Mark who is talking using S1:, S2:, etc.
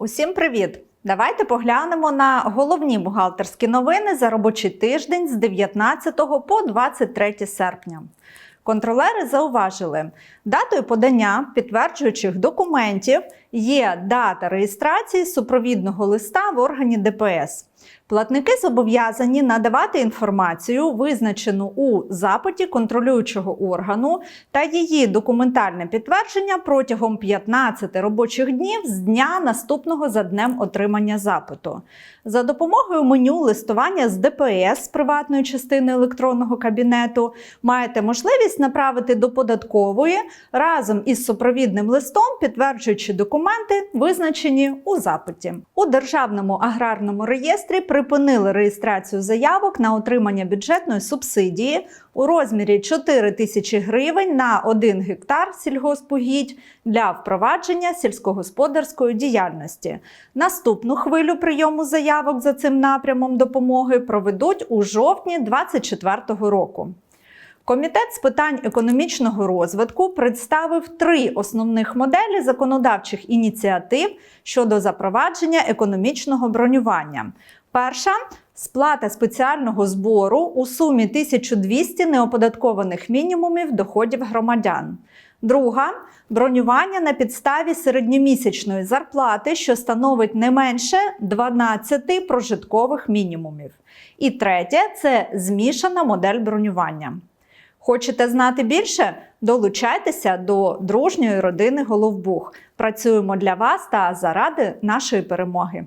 S1: Усім привіт! Давайте поглянемо на головні бухгалтерські новини за робочий тиждень з 19 по 23 серпня. Контролери зауважили, датою подання підтверджуючих документів є дата реєстрації супровідного листа в органі ДПС. Платники зобов'язані надавати інформацію, визначену у запиті контролюючого органу, та її документальне підтвердження протягом 15 робочих днів з дня наступного за днем отримання запиту. За допомогою меню листування з ДПС з приватної частини електронного кабінету маєте можливість направити до податкової разом із супровідним листом, підтверджуючи документи, визначені у запиті. У державному аграрному реєстрі припинили реєстрацію заявок на отримання бюджетної субсидії у розмірі 4 тисячі гривень на 1 гектар сільгоспугідь для впровадження сільськогосподарської діяльності. Наступну хвилю прийому заявок за цим напрямом допомоги проведуть у жовтні 2024 року. Комітет з питань економічного розвитку представив три основних моделі законодавчих ініціатив щодо запровадження економічного бронювання. Перша сплата спеціального збору у сумі 1200 неоподаткованих мінімумів доходів громадян. Друга бронювання на підставі середньомісячної зарплати, що становить не менше 12 прожиткових мінімумів. І третє це змішана модель бронювання. Хочете знати більше? Долучайтеся до дружньої родини Головбух. Працюємо для вас та заради нашої перемоги.